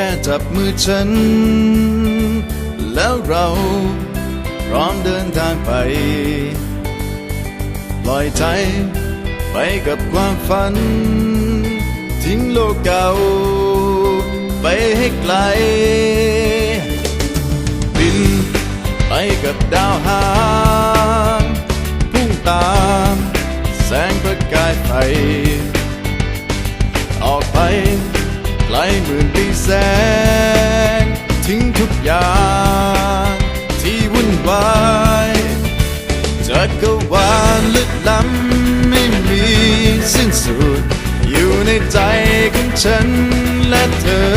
ค่จับมือฉัน แล้วเราพร้อมเดินทางไปปล่อยใจไปกับความฝัน ทิ้งโลกเก่า ไปให้ไกล บินไปกับดาวหางพุ่งตามแสงประกายไฟออกไป ไกลหมื่นปีแสง ทิ้งทุกอย่าง ที่วุ่นวายจักรวาลลึกล้ำไม่มีสิ้นสุด อยู่ในใจของฉันและเธอ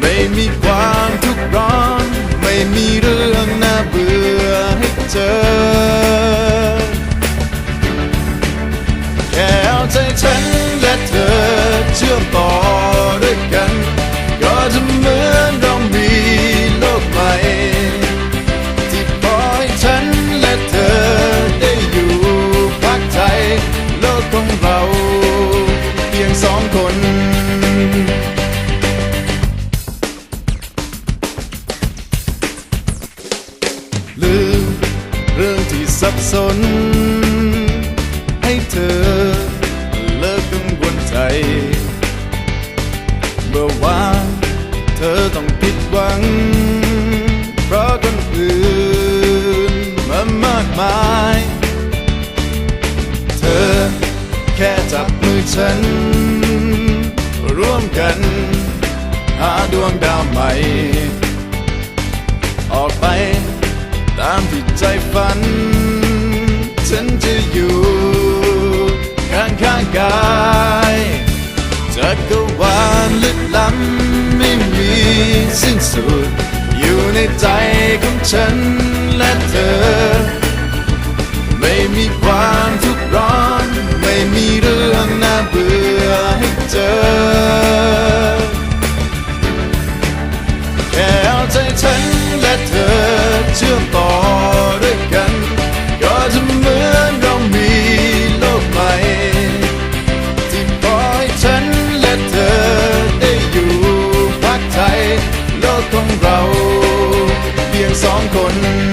ไม่มีความทุกข์ร้อน ไม่มีเรื่องน่าเบื่อให้เจอ สองคนลืมเรื่องที่สับสน ให้เธอเลิกกังวลใจ เมื่อวานเธอต้องผิดหวัง เพราะคนอื่นมามากมาย เธอแค่จับมือฉัน ร่วมกัน หาดวงดาวใหม่ ออกไปตามที่ใจฝัน ฉันจะอยู่ข้างข้างกายจักรวาลลึกล้ำไม่มีสิ้นสุด อยู่ในใจของฉัน สองคน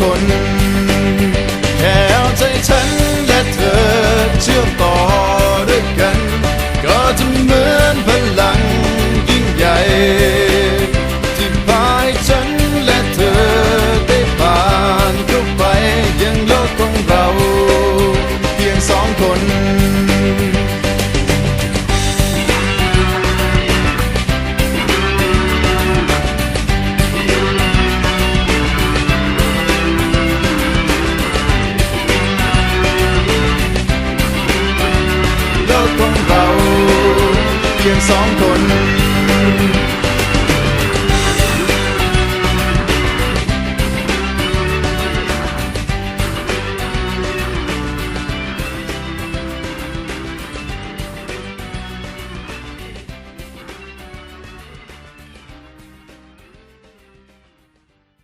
คน เพียงสองคน